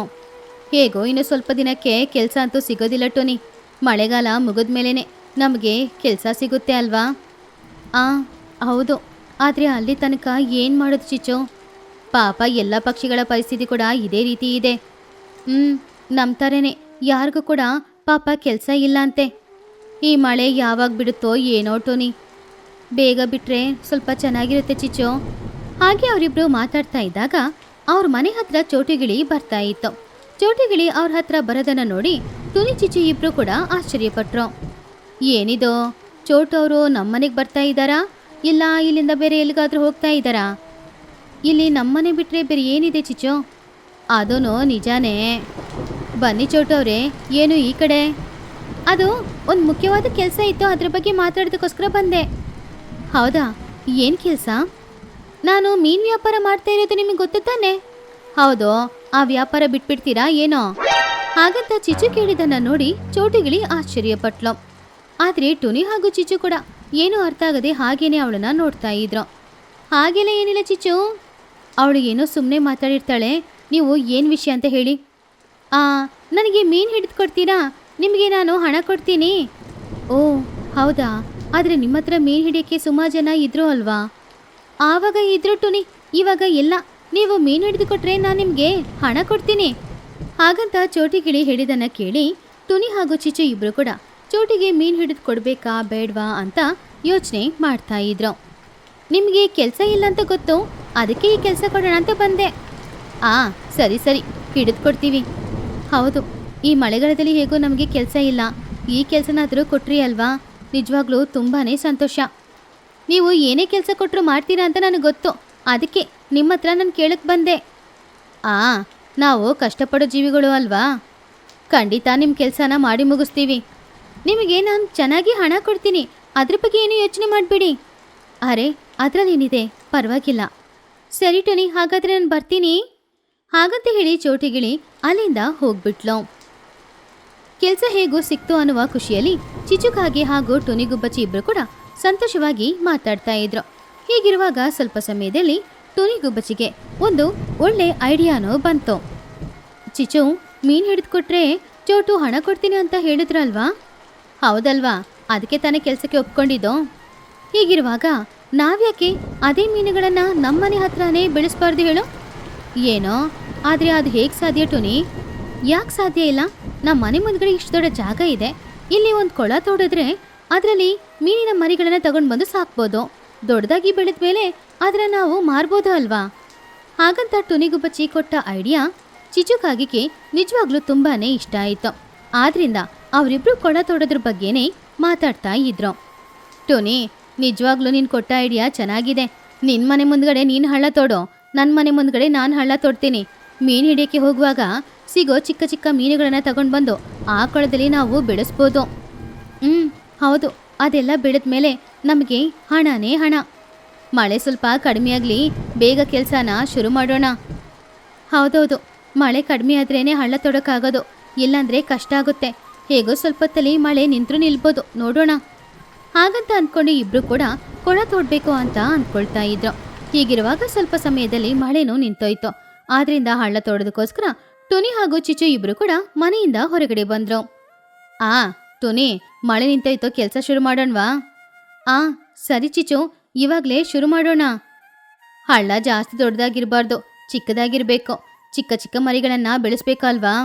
ಹೇಗೋ ಇನ್ನು ಸ್ವಲ್ಪ ದಿನಕ್ಕೆ ಕೆಲಸ ಅಂತೂ ಸಿಗೋದಿಲ್ಲ ಟೋನಿ. ಮಳೆಗಾಲ ಮುಗಿದ ಮೇಲೇನೆ ನಮಗೆ ಕೆಲಸ ಸಿಗುತ್ತೆ ಅಲ್ವಾ? ಆ, ಹೌದು. ಆದರೆ ಅಲ್ಲಿ ತನಕ ಏನು ಮಾಡೋದು ಚಿಚ್ಚು? ಪಾಪ ಎಲ್ಲ ಪಕ್ಷಿಗಳ ಪರಿಸ್ಥಿತಿ ಕೂಡ ಇದೇ ರೀತಿ ಇದೆ. ಹ್ಞೂ ನಮ್ಮ ಯಾರಿಗೂ ಕೂಡ ಪಾಪ ಕೆಲಸ ಇಲ್ಲ ಅಂತೆ ಈ ಮಳೆ ಯಾವಾಗ ಬಿಡುತ್ತೋ ಏನೋ ಟೋನಿ. ಬೇಗ ಬಿಟ್ರೆ ಸ್ವಲ್ಪ ಚೆನ್ನಾಗಿರುತ್ತೆ ಚಿಚ್ಚು. ಹಾಗೆ ಅವರಿಬ್ರು ಮಾತಾಡ್ತಾ ಇದ್ದಾಗ ಅವ್ರ ಮನೆ ಹತ್ರ ಚೋಟಿಗಿಳಿ ಬರ್ತಾ ಇತ್ತು. ಚೋಟಿಗಿಳಿ ಅವ್ರ ಹತ್ರ ಬರೋದನ್ನ ನೋಡಿ ಟುನಿ ಚಿಚ್ಚು ಇಬ್ರು ಕೂಡ ಆಶ್ಚರ್ಯಪಟ್ರು. ಏನಿದು? ಚೋಟು ಅವರು ನಮ್ಮನೆಗೆ ಬರ್ತಾ ಇದ್ದಾರಾ? ಇಲ್ಲ ಇಲ್ಲಿಂದ ಬೇರೆ ಎಲ್ಲಿಗಾದ್ರೂ ಹೋಗ್ತಾ ಇದ್ದಾರಾ? ಇಲ್ಲಿ ನಮ್ಮನೆ ಬಿಟ್ರೆ ಬೇರೆ ಏನಿದೆ ಚಿಚೋ ಅದೂ ನಿಜಾನೇ. ಬನ್ನಿ ಚೌಟವ್ರೆ, ಏನು ಈ ಕಡೆ? ಅದು ಒಂದು ಮುಖ್ಯವಾದ ಕೆಲಸ ಇತ್ತು, ಅದ್ರ ಬಗ್ಗೆ ಮಾತಾಡೋದಕ್ಕೋಸ್ಕರ ಬಂದೆ. ಹೌದಾ? ಏನು ಕೆಲಸ? ನಾನು ಮೀನು ವ್ಯಾಪಾರ ಮಾಡ್ತಾ ಇರೋದು ನಿಮಗೆ ಗೊತ್ತು ತಾನೆ? ಹೌದು, ಆ ವ್ಯಾಪಾರ ಬಿಟ್ಬಿಡ್ತೀರಾ ಏನೋ? ಹಾಗಂತ ಚಿಚು ಕೇಳಿದನ್ನ ನೋಡಿ ಚೌಟಿಗಿಳಿ ಆಶ್ಚರ್ಯಪಟ್ಲು. ಆದರೆ ಟುನಿ ಹಾಗೂ ಚಿಚು ಕೂಡ ಏನೂ ಅರ್ಥ ಆಗದೆ ಹಾಗೇನೆ ಅವಳನ್ನ ನೋಡ್ತಾ ಇದ್ರು. ಹಾಗೆಲ್ಲ ಏನಿಲ್ಲ ಚಿಚ್ಚು? ಅವಳು ಸುಮ್ಮನೆ ಮಾತಾಡಿರ್ತಾಳೆ. ನೀವು ಏನು ವಿಷಯ ಅಂತ ಹೇಳಿ. ಆ, ನನಗೆ ಮೀನು ಹಿಡಿದು ಕೊಡ್ತೀರಾ? ನಿಮಗೆ ನಾನು ಹಣ ಕೊಡ್ತೀನಿ. ಓ, ಹೌದಾ? ಆದರೆ ನಿಮ್ಮ ಹತ್ರ ಮೀನು ಹಿಡಿಯೋಕ್ಕೆ ಸುಮಾರು ಜನ ಇದ್ರು ಅಲ್ವಾ? ಆವಾಗ ಇದ್ರು ಟುನಿ, ಇವಾಗ ಇಲ್ಲ. ನೀವು ಮೀನು ಹಿಡಿದು ಕೊಟ್ಟರೆ ನಾನು ನಿಮಗೆ ಹಣ ಕೊಡ್ತೀನಿ. ಹಾಗಂತ ಚೋಟಿಗಿಳಿ ಹೇಳಿದನ್ನ ಕೇಳಿ ಟುನಿ ಹಾಗೂ ಚಿಚು ಇಬ್ಬರು ಕೂಡ ಚೋಟಿಗೆ ಮೀನು ಹಿಡಿದು ಕೊಡಬೇಕಾ, ಬೇಡವಾ ಅಂತ ಯೋಚನೆ ಮಾಡ್ತಾ ಇದ್ರು. ನಿಮಗೆ ಕೆಲಸ ಇಲ್ಲ ಅಂತ ಗೊತ್ತು? ಅದಕ್ಕೆ ಈ ಕೆಲಸ ಕೊಡೋಣ ಅಂತ ಬಂದೆ. ಆ, ಸರಿ ಸರಿ ಹಿಡಿದು ಕೊಡ್ತೀವಿ. ಹೌದು, ಈ ಮಳೆಗಾಲದಲ್ಲಿ ಹೇಗೋ ನಮಗೆ ಕೆಲಸ ಇಲ್ಲ. ಈ ಕೆಲಸನಾದರೂ ಕೊಟ್ರಿ ಅಲ್ವಾ? ನಿಜವಾಗ್ಲೂ ತುಂಬಾ ಸಂತೋಷ. ನೀವು ಏನೇ ಕೆಲಸ ಕೊಟ್ಟರು ಮಾಡ್ತೀರಾ ಅಂತ ನನಗೆ ಗೊತ್ತು. ಅದಕ್ಕೆ ನಿಮ್ಮ ಹತ್ರ ನಾನು ಕೇಳಕ್ಕೆ ಬಂದೆ. ಆ, ನಾವು ಕಷ್ಟಪಡೋ ಜೀವಿಗಳು ಅಲ್ವಾ? ಖಂಡಿತ ನಿಮ್ಮ ಕೆಲಸನ ಮಾಡಿ ಮುಗಿಸ್ತೀವಿ. ನಿಮಗೆ ನಾನು ಚೆನ್ನಾಗಿ ಹಣ ಕೊಡ್ತೀನಿ. ಅದ್ರ ಬಗ್ಗೆ ಏನೂ ಯೋಚನೆ ಮಾಡಬೇಡಿ. ಅರೆ ಅದರಲ್ಲೇನಿದೆ ಪರವಾಗಿಲ್ಲ. ಸರಿ ಟೊನಿ ಹಾಗಾದರೆ ನಾನು ಬರ್ತೀನಿ. ಹಾಗಂತ ಹೇಳಿ ಚೋಟಿಗಿಳಿ ಅಲ್ಲಿಂದ ಹೋಗ್ಬಿಟ್ಲು. ಕೆಲಸ ಹೇಗೋ ಸಿಕ್ತು ಅನ್ನುವ ಖುಷಿಯಲ್ಲಿ ಚಿಚುಕಾಗೆ ಹಾಗೂ ಟುನಿಗುಬ್ಬಚ್ಚಿ ಇಬ್ರು ಕೂಡ ಸಂತೋಷವಾಗಿ ಮಾತಾಡ್ತಾ ಇದ್ರು. ಹೀಗಿರುವಾಗ ಸ್ವಲ್ಪ ಸಮಯದಲ್ಲಿ ಟುನಿಗುಬ್ಬಚ್ಚಿಗೆ ಒಂದು ಒಳ್ಳೆ ಐಡಿಯಾನೋ ಬಂತು. ಚಿಚು, ಮೀನು ಹಿಡಿದು ಕೊಟ್ರೆ ಚೋಟು ಹಣ ಕೊಡ್ತೀನಿ ಅಂತ ಹೇಳಿದ್ರಲ್ವಾ? ಹೌದಲ್ವಾ? ಅದಕ್ಕೆ ತಾನೇ ಕೆಲಸಕ್ಕೆ ಒಪ್ಕೊಂಡಿದ್ದು? ಹೀಗಿರುವಾಗ ನಾವ್ಯಾಕೆ ಅದೇ ಮೀನುಗಳನ್ನ ನಮ್ಮನೆ ಹತ್ರನೇ ಬೆಳೆಸ್ಬಾರ್ದು ಹೇಳು? ಏನೋ, ಆದರೆ ಅದು ಹೇಗೆ ಸಾಧ್ಯ ಟೋನಿ? ಯಾಕೆ ಸಾಧ್ಯ ಇಲ್ಲ? ನಮ್ಮ ಮನೆ ಮುಂದ್ಗಡೆ ಇಷ್ಟು ದೊಡ್ಡ ಜಾಗ ಇದೆ. ಇಲ್ಲಿ ಒಂದು ಕೊಳ ತೋಡಿದ್ರೆ ಅದರಲ್ಲಿ ಮೀನಿನ ಮರಿಗಳನ್ನ ತಗೊಂಡು ಬಂದು ಸಾಕ್ಬೋದು. ದೊಡ್ಡದಾಗಿ ಬೆಳೆದ ಮೇಲೆ ಅದನ್ನ ನಾವು ಮಾರ್ಬೋದು ಅಲ್ವಾ? ಹಾಗಂತ ಟುನಿಗುಬ್ಬಚ್ಚಿ ಕೊಟ್ಟ ಐಡಿಯಾ ಚಿಚುಕಾಗಿಗೆ ನಿಜವಾಗ್ಲೂ ತುಂಬಾನೇ ಇಷ್ಟ ಆಯಿತು. ಆದ್ರಿಂದ ಅವರಿಬ್ರು ಕೊಳ ತೋಡೋದ್ರ ಬಗ್ಗೆನೇ ಮಾತಾಡ್ತಾ ಇದ್ರು. ಟೋನಿ ನಿಜವಾಗ್ಲೂ ನೀನು ಕೊಟ್ಟ ಐಡಿಯಾ ಚೆನ್ನಾಗಿದೆ. ನಿನ್ನ ಮನೆ ಮುಂದ್ಗಡೆ ನೀನು ಹಳ್ಳ ತೋಡು. ನನ್ನ ಮನೆ ಮುಂದ್ಗಡೆ ನಾನು ಹಳ್ಳ ತೊಡ್ತೀನಿ. ಮೀನು ಹಿಡಿಯೋಕ್ಕೆ ಹೋಗುವಾಗ ಸಿಗೋ ಚಿಕ್ಕ ಚಿಕ್ಕ ಮೀನುಗಳನ್ನ ತಗೊಂಡು ಬಂದು ಆ ಕೊಳದಲ್ಲಿ ನಾವು ಬೆಳೆಸ್ಬೋದು. ಹ್ಞೂ ಹೌದು. ಅದೆಲ್ಲ ಬೆಳೆದ ಮೇಲೆ ನಮಗೆ ಹಣನೇ ಹಣ. ಮಳೆ ಸ್ವಲ್ಪ ಕಡಿಮೆ ಆಗಲಿ, ಬೇಗ ಕೆಲಸನ ಶುರು ಮಾಡೋಣ. ಹೌದೌದು. ಮಳೆ ಕಡಿಮೆ ಆದ್ರೇ ಹಳ್ಳ ತೊಡೋಕ್ಕಾಗೋದು. ಇಲ್ಲಾಂದರೆ ಕಷ್ಟ ಆಗುತ್ತೆ. ಹೇಗೋ ಸ್ವಲ್ಪ ಹೊತ್ತಲ್ಲಿ ಮಳೆ ನಿಂತರೂ ನಿಲ್ಬೋದು. ನೋಡೋಣ. ಹಾಗಂತ ಅಂದ್ಕೊಂಡು ಇಬ್ರು ಕೂಡ ಕೊಳ ತೋಡ್ಬೇಕು ಅಂತ ಅಂದ್ಕೊಳ್ತಾ ಇದ್ರು. ಹೀಗಿರುವಾಗ ಸ್ವಲ್ಪ ಸಮಯದಲ್ಲಿ ಮಳೆನೂ ನಿಂತೋಯ್ತು. ಆದ್ರಿಂದ ಹಳ್ಳ ತೋಡೋದಕ್ಕೋಸ್ಕರ ಟುನಿ ಹಾಗೂ ಚಿಚು ಇಬ್ರು ಕೂಡ ಮನೆಯಿಂದ ಹೊರಗಡೆ ಬಂದ್ರು. ಆ ಟುನಿ ಮಳೆ ನಿಂತೋಯ್ತು, ಕೆಲಸ ಶುರು ಮಾಡೋಣವಾ? ಆ, ಸರಿ ಚಿಚು ಇವಾಗ್ಲೇ ಶುರು ಮಾಡೋಣ. ಹಳ್ಳ ಜಾಸ್ತಿ ದೊಡ್ಡದಾಗಿರಬಾರ್ದು, ಚಿಕ್ಕದಾಗಿರ್ಬೇಕು. ಚಿಕ್ಕ ಚಿಕ್ಕ ಮರಿಗಳನ್ನ ಬೆಳೆಸ್ಬೇಕಲ್ವಾ?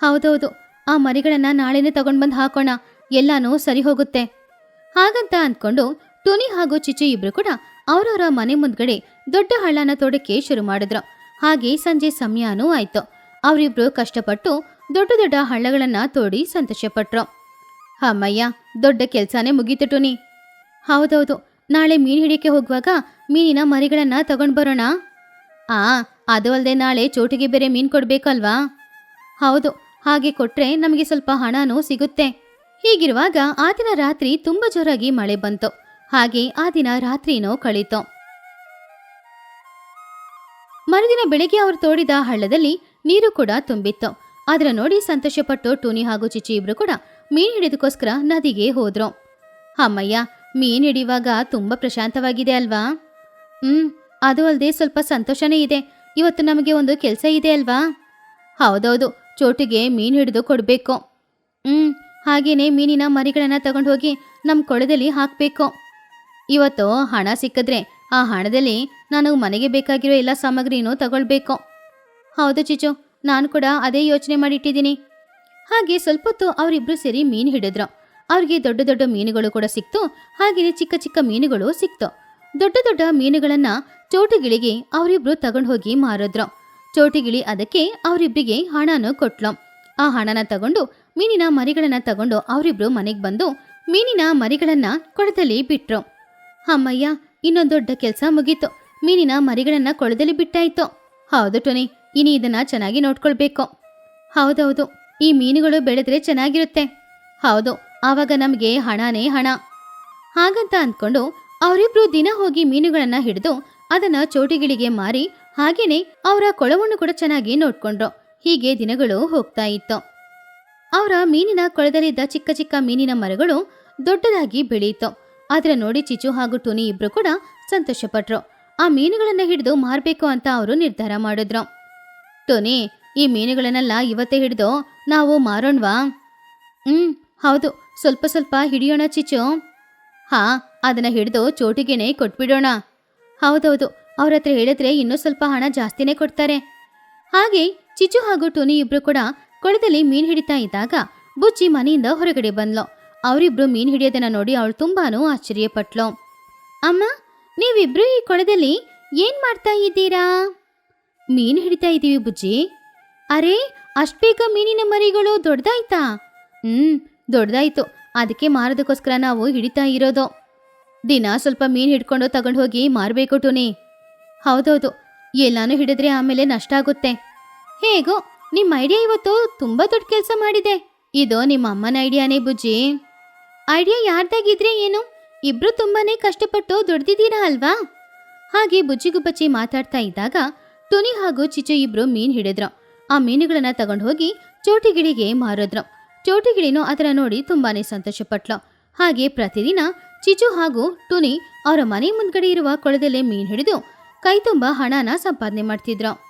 ಹೌದೌದು, ಆ ಮರಿಗಳನ್ನ ನಾಳೆನೇ ತಗೊಂಡ್ ಬಂದು ಹಾಕೋಣ, ಎಲ್ಲಾನು ಸರಿ ಹೋಗುತ್ತೆ. ಹಾಗಂತ ಅಂದ್ಕೊಂಡು ಟುನಿ ಹಾಗೂ ಚಿಚಿ ಇಬ್ರು ಕೂಡ ಅವರವರ ಮನೆ ಮುಂದ್ಗಡೆ ದೊಡ್ಡ ಹಳ್ಳನ ತೋಡಕ್ಕೆ ಶುರು ಮಾಡಿದ್ರು. ಹಾಗೆ ಸಂಜೆ ಸಮಯನೂ ಆಯ್ತು. ಅವರಿಬ್ರು ಕಷ್ಟಪಟ್ಟು ದೊಡ್ಡ ದೊಡ್ಡ ಹಳ್ಳಗಳನ್ನ ತೋಡಿ ಸಂತೋಷಪಟ್ರು. ಅಮ್ಮಯ್ಯ, ದೊಡ್ಡ ಕೆಲ್ಸಾನೇ ಮುಗೀತು ಟುನಿ. ಹೌದೌದು. ನಾಳೆ ಮೀನು ಹಿಡಿಯಕ್ಕೆ ಹೋಗುವಾಗ ಮೀನಿನ ಮರಿಗಳನ್ನ ತಗೊಂಡ್ ಬರೋಣ? ಆ, ಅದು ಅಲ್ಲದೆ ನಾಳೆ ಚೋಟಿಗೆ ಬೇರೆ ಮೀನು ಕೊಡ್ಬೇಕಲ್ವಾ? ಹೌದು. ಹಾಗೆ ಕೊಟ್ರೆ ನಮಗೆ ಸ್ವಲ್ಪ ಹಣನೂ ಸಿಗುತ್ತೆ. ಹೀಗಿರುವಾಗ ಆ ದಿನ ರಾತ್ರಿ ತುಂಬಾ ಜೋರಾಗಿ ಮಳೆ ಬಂತು. ಹಾಗೆ ಆ ದಿನ ರಾತ್ರಿನೋ ಕಳೀತು. ಮರುದಿನ ಬೆಳಿಗ್ಗೆ ಅವರು ತೋಡಿದ ಹಳ್ಳದಲ್ಲಿ ನೀರು ಕೂಡ ತುಂಬಿತ್ತು. ಅದರ ನೋಡಿ ಸಂತೋಷಪಟ್ಟು ಟೂನಿ ಹಾಗೂ ಚಿಚಿ ಇಬ್ರು ಕೂಡ ಮೀನು ಹಿಡಿದಕ್ಕೋಸ್ಕರ ನದಿಗೆ ಹೋದ್ರು. ಅಮ್ಮಯ್ಯ, ಮೀನು ಹಿಡಿಯುವಾಗ ತುಂಬಾ ಪ್ರಶಾಂತವಾಗಿದೆ ಅಲ್ವಾ? ಹ್ಮ್, ಅದು ಅಲ್ಲದೆ ಸ್ವಲ್ಪ ಸಂತೋಷನೇ ಇದೆ. ಇವತ್ತು ನಮಗೆ ಒಂದು ಕೆಲಸ ಇದೆ ಅಲ್ವಾ? ಹೌದೌದು, ಚೋಟಿಗೆ ಮೀನು ಹಿಡಿದು ಕೊಡಬೇಕು. ಹ್ಮ್ ಹಾಗೇನೆ ಮೀನಿನ ಮರಿಗಳನ್ನ ತಗೊಂಡು ಹೋಗಿ ನಮ್ಮ ಕೊಳದಲ್ಲಿ ಹಾಕಬೇಕು. ಇವತ್ತು ಹಣ ಸಿಕ್ಕಿದ್ರೆ ಆ ಹಣದಲ್ಲಿ ನಾನು ಮನೆಗೆ ಬೇಕಾಗಿರೋ ಎಲ್ಲ ಸಾಮಗ್ರಿನೂ ತಗೊಳ್ಬೇಕು. ಹೌದು ಚಿಚು, ನಾನು ಕೂಡ ಅದೇ ಯೋಚನೆ ಮಾಡಿಟ್ಟಿದ್ದೀನಿ. ಹಾಗೆ ಸ್ವಲ್ಪ ಹೊತ್ತು ಅವರಿಬ್ರು ಸೇರಿ ಮೀನು ಹಿಡಿದ್ರು. ಅವ್ರಿಗೆ ದೊಡ್ಡ ದೊಡ್ಡ ಮೀನುಗಳು ಕೂಡ ಸಿಕ್ತು ಹಾಗೆಯೇ ಚಿಕ್ಕ ಚಿಕ್ಕ ಮೀನುಗಳು ಸಿಕ್ತು. ದೊಡ್ಡ ದೊಡ್ಡ ಮೀನುಗಳನ್ನ ಚೋಟುಗಿಳಿಗೆ ಅವರಿಬ್ರು ತಗೊಂಡು ಹೋಗಿ ಮಾರಿದ್ರು. ಚೋಟಿಗಿಳಿ ಅದಕ್ಕೆ ಅವರಿಬ್ಬರಿಗೆ ಹಣನ ಕೊಟ್ಲು. ಆ ಹಣನ ತಗೊಂಡು ಮೀನಿನ ಮರಿಗಳನ್ನ ತಗೊಂಡು ಅವರಿಬ್ರು ಮನೆಗೆ ಬಂದು ಮೀನಿನ ಮರಿಗಳನ್ನ ಕೊಳದಲ್ಲಿ ಬಿಟ್ರು. ಅಮ್ಮಯ್ಯ, ಇನ್ನೊಂದು ದೊಡ್ಡ ಕೆಲಸ ಮುಗೀತು. ಮೀನಿನ ಮರಿಗಳನ್ನ ಕೊಳದಲ್ಲಿ ಬಿಟ್ಟಾಯ್ತು. ಹೌದು ಟೊನಿ ಇನಿ ಇದನ್ನ ಚೆನ್ನಾಗಿ ನೋಡ್ಕೊಳ್ಬೇಕು. ಹೌದೌದು, ಈ ಮೀನುಗಳು ಬೆಳೆದ್ರೆ ಚೆನ್ನಾಗಿರುತ್ತೆ. ಹೌದು, ಆವಾಗ ನಮಗೆ ಹಣನೇ ಹಣ. ಹಾಗಂತ ಅಂದ್ಕೊಂಡು ಅವರಿಬ್ರು ದಿನ ಹೋಗಿ ಮೀನುಗಳನ್ನ ಹಿಡಿದು ಅದನ್ನ ಚೋಟಿಗಳಿಗೆ ಮಾರಿ ಹಾಗೇನೆ ಅವರ ಕೊಳವನ್ನು ಕೂಡ ಚೆನ್ನಾಗಿ ನೋಡ್ಕೊಂಡ್ರು. ಹೀಗೆ ದಿನಗಳು ಹೋಗ್ತಾ ಇತ್ತು. ಅವರ ಮೀನಿನ ಕೊಳದಲ್ಲಿದ್ದ ಚಿಕ್ಕ ಚಿಕ್ಕ ಮೀನಿನ ಮರಗಳು ದೊಡ್ಡದಾಗಿ ಬೆಳೆಯಿತು. ಅದರ ನೋಡಿ ಚಿಚು ಹಾಗೂ ಟುನಿ ಇಬ್ರು ಕೂಡ ಸಂತೋಷಪಟ್ರು. ಆ ಮೀನುಗಳನ್ನ ಹಿಡಿದು ಮಾರಬೇಕು ಅಂತ ಅವರು ನಿರ್ಧಾರ ಮಾಡಿದ್ರು. ಟೋನಿ, ಈ ಮೀನುಗಳನ್ನೆಲ್ಲ ಇವತ್ತೇ ಹಿಡಿದು ನಾವು ಮಾರೋಣ್ವಾ? ಹ್ಮ್, ಹೌದು. ಸ್ವಲ್ಪ ಸ್ವಲ್ಪ ಹಿಡಿಯೋಣ ಚಿಚು. ಹಾ, ಅದನ್ನ ಹಿಡಿದು ಚೋಟಿಗೆನೆ ಕೊಟ್ಬಿಡೋಣ. ಹೌದೌದು. ಅವ್ರ ಹತ್ರ ಹೇಳಿದ್ರೆ ಇನ್ನೂ ಸ್ವಲ್ಪ ಹಣ ಜಾಸ್ತಿನೇ ಕೊಡ್ತಾರೆ. ಹಾಗೆ ಚಿಚು ಹಾಗೂ ಟೋನಿ ಇಬ್ರು ಕೂಡ ಕೊಳದಲ್ಲಿ ಮೀನ್ ಹಿಡಿತಾ ಇದ್ದಾಗ ಬುಚ್ಚಿ ಮನೆಯಿಂದ ಹೊರಗಡೆ ಬಂದ್ಲು. ಅವರಿಬ್ರು ಮೀನ್ ಹಿಡಿಯೋದನ್ನ ನೋಡಿ ಅವಳು ತುಂಬಾನು ಆಶ್ಚರ್ಯಪಟ್ಲು. ಅಮ್ಮ, ನೀವಿಬ್ರು ಈ ಕೊಳದಲ್ಲಿ ಏನ್ ಮಾಡ್ತಾ ಇದ್ದೀರಾ? ಮೀನ್ ಹಿಡಿತಾ ಇದ್ದೀವಿ ಬುಜ್ಜಿ. ಅರೆ, ಅಷ್ಟ್ ಬೇಗ ಮೀನಿನ ಮರಿಗಳು ದೊಡ್ಡದಾಯ್ತಾ ಹ್ಮ್ ದೊಡ್ಡದಾಯ್ತು ಅದಕ್ಕೆ ಮಾರೋದಕ್ಕೋಸ್ಕರ ನಾವು ಹಿಡಿತಾ ಇರೋದು. ದಿನ ಸ್ವಲ್ಪ ಮೀನ್ ಹಿಡ್ಕೊಂಡು ತಗೊಂಡು ಹೋಗಿ ಮಾರಬೇಕು ಟುನಿ. ಹೌದೌದು. ಎಲ್ಲಾನು ಹಿಡಿದ್ರೆ ಆಮೇಲೆ ನಷ್ಟ ಆಗುತ್ತೆ ಹೇಗೋ ನಿಮ್ಮ ಐಡಿಯಾ ಇವತ್ತು ತುಂಬಾ ದೊಡ್ಡ ಕೆಲಸ ಮಾಡಿದೆ. ಇದು ನಿಮ್ಮ ಅಮ್ಮನ ಐಡಿಯಾನೇ ಬುಜ್ಜಿ. ಐಡಿಯಾ ಯಾರ್ದಾಗಿದ್ರೆ ಏನು? ಇಬ್ರು ತುಂಬಾನೇ ಕಷ್ಟಪಟ್ಟು ದುಡ್ದಿದ್ದೀರಾ ಅಲ್ವಾ? ಹಾಗೆ ಬುಜ್ಜಿಗುಬ್ಬಚ್ಚಿ ಮಾತಾಡ್ತಾ ಇದ್ದಾಗ ಟುನಿ ಹಾಗೂ ಚಿಚು ಇಬ್ರು ಮೀನ್ ಹಿಡಿದ್ರು. ಆ ಮೀನುಗಳನ್ನ ತಗೊಂಡು ಹೋಗಿ ಚೋಟಿಗಿಳಿಗೆ ಮಾರಿದ್ರು. ಚೋಟಿಗಿಳಿನೂ ಅದರ ನೋಡಿ ತುಂಬಾನೇ ಸಂತೋಷಪಟ್ಲು. ಹಾಗೆ ಪ್ರತಿದಿನ ಚಿಚು ಹಾಗೂ ಟುನಿ ಅವರ ಮನೆ ಮುಂದ್ಗಡೆ ಇರುವ ಕೊಳದಲ್ಲೇ ಮೀನ್ ಹಿಡಿದು ಕೈ ತುಂಬ ಹಣನ ಸಂಪಾದನೆ ಮಾಡ್ತಿದ್ರು.